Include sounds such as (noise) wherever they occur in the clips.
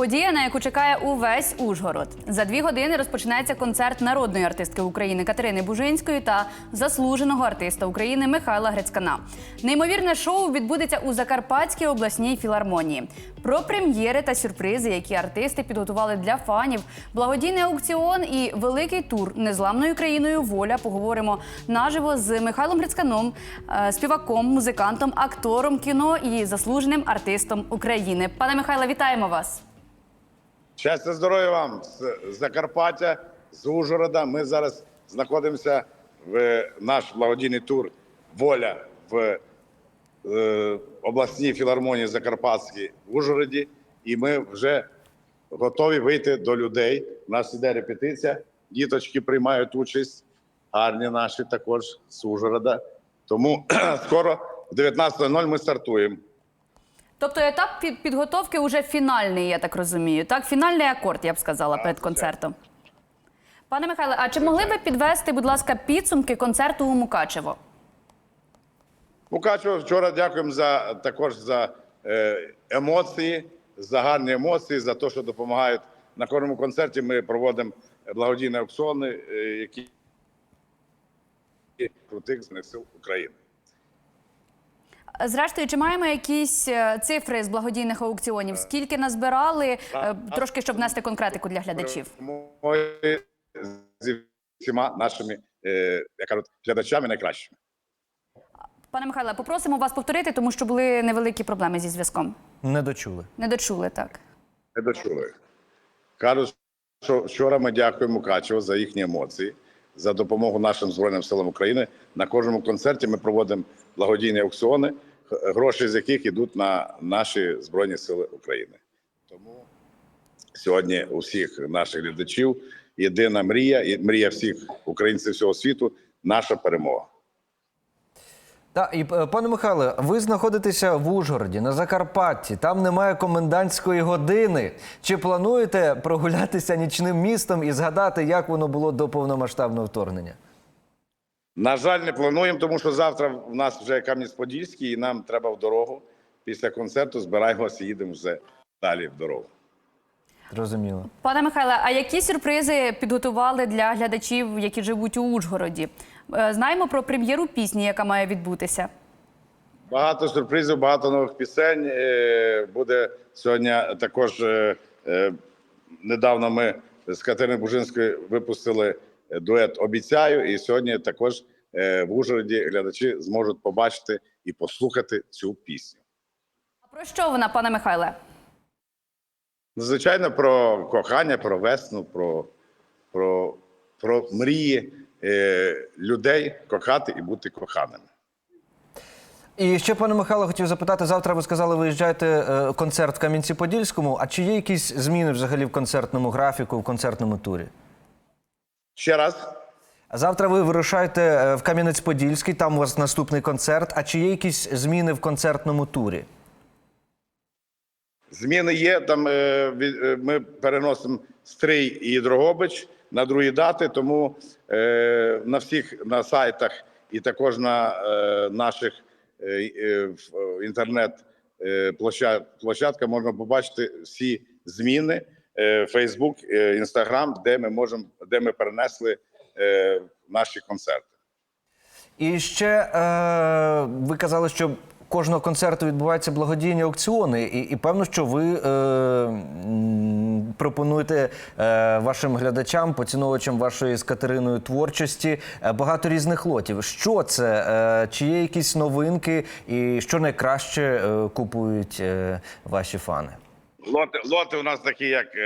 Подія, на яку чекає увесь Ужгород. За дві години розпочинається концерт народної артистки України Катерини Бужинської та заслуженого артиста України Михайла Грицькана. Неймовірне шоу відбудеться у Закарпатській обласній філармонії. Про прем'єри та сюрпризи, які артисти підготували для фанів, благодійний аукціон і великий тур незламною країною Воля. Поговоримо наживо з Михайлом Грицьканом, е, співаком, музикантом, актором кіно і заслуженим артистом України. Пане Михайло, вітаємо вас. Щастя, здоров'я вам з Закарпаття, з Ужгорода. Ми зараз знаходимося в наш благодійний тур Воля в е, обласній філармонії Закарпатській в Ужгороді. І ми вже готові вийти до людей. У нас іде репетиція. Діточки приймають участь, гарні наші також з Ужгорода. Тому (clears throat) скоро в 19.00 ми стартуємо. Тобто етап підготовки вже фінальний, я так розумію. Так, фінальний акорд, я б сказала, перед концертом. Пане Михайле, а чи могли ви підвести, будь ласка, підсумки концерту у Мукачево? Мукачево, вчора дякуємо за також за е, емоції, за гарні емоції, за те, що допомагають на кожному концерті. Ми проводимо благодійні аукціони, е, які крутих збройних сил України. Зрештою, чи маємо якісь е, цифри з благодійних аукціонів? Скільки назбирали? Е, Трошки, щоб внести конкретику для глядачів. Мої зі всіма нашими е, як кажуть, глядачами найкращими. Пане Михайле, попросимо вас повторити, тому що були невеликі проблеми зі зв'язком. Не дочули. Не дочули так. Не дочули. Кажуть, що вчора ми дякуємо Мукачево за їхні емоції, за допомогу нашим Збройним силам України. На кожному концерті ми проводимо благодійні аукціони, гроші з яких йдуть на наші Збройні Сили України. Тому сьогодні у всіх наших глядачів єдина мрія, і мрія всіх українців всього світу наша перемога. Так, і е, пане Михайле, ви знаходитеся в Ужгороді на Закарпатті. Там немає комендантської години. Чи плануєте прогулятися нічним містом і згадати, як воно було до повномасштабного вторгнення? На жаль, не плануємо, тому що завтра в нас вже Кам'янець-Подільський, і нам треба в дорогу. Після концерту збираємося їдемо вже далі в дорогу. Зрозуміло. Пане Михайле, а які сюрпризи підготували для глядачів, які живуть у Ужгороді? Е, Знаємо про прем'єру пісні, яка має відбутися. Багато сюрпризів, багато нових пісень. Е, Буде сьогодні також е, недавно ми з Катериною Бужинською випустили дует Обіцяю. І сьогодні також е, в Ужгороді глядачі зможуть побачити і послухати цю пісню. А про що вона, пане Михайле? Ну, Звичайно, про кохання, про весну, про, про, про мрії е, людей кохати і бути коханими. І ще, пане Михайло, хотів запитати, завтра ви сказали, виїжджаєте е, концерт в Кам'янці-Подільському. А чи є якісь зміни взагалі в концертному графіку, в концертному турі? Ще раз. Завтра ви вирушаєте е, в Кам'янець-Подільський, там у вас наступний концерт. А чи є якісь зміни в концертному турі? Зміни є. Там е, е, ми переносимо Стрий і Дрогобич на другі дати. Тому на всіх на сайтах і також на наших інтернет площадках можна побачити всі зміни. Е, Фейсбук, е, Інстаграм, де ми можемо, де ми перенесли е, наші концерти. І ще ви казали, що кожного концерту відбуваються благодійні аукціони, і, і певно, що ви е, пропонуєте е, вашим глядачам, поціновувачам вашої з Катериною творчості багато різних лотів. Що це? Е, чи є якісь новинки, і що найкраще е, купують е, ваші фани? Лоти, лоти у нас такі, як е,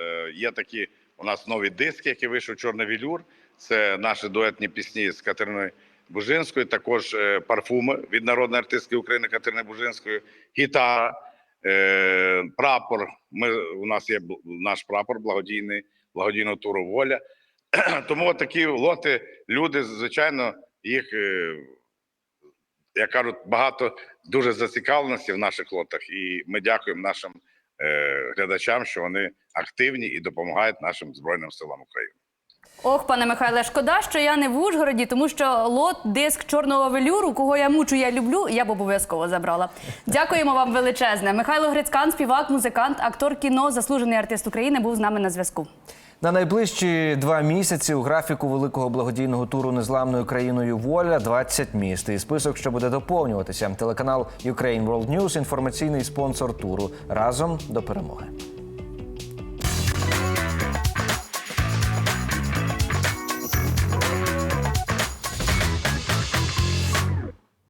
е, є такі. У нас нові диски, які вийшов Чорний вілюр. Це наші дуетні пісні з Катериною Бужинською. Також е, парфуми від народної артистки України Катерини Бужинської, гітара, е, прапор. Ми у нас є наш прапор благодійний, благодійного туру Воля. (clears throat) Тому такі лоти, люди, звичайно, їх. Е, як кажуть, багато дуже зацікавленості в наших лотах, і ми дякуємо нашим е, глядачам, що вони активні і допомагають нашим збройним силам України. Ох, пане Михайле, шкода, що я не в Ужгороді, тому що лот диск чорного велюру, кого я мучу, я люблю, я б обов'язково забрала. Дякуємо вам величезне. Михайло Грицькан, співак, музикант, актор кіно, заслужений артист України, був з нами на зв'язку. На найближчі два місяці у графіку великого благодійного туру незламною країною воля 20 міст. І список, що буде доповнюватися. Телеканал Ukraine World News – інформаційний спонсор туру. Разом до перемоги.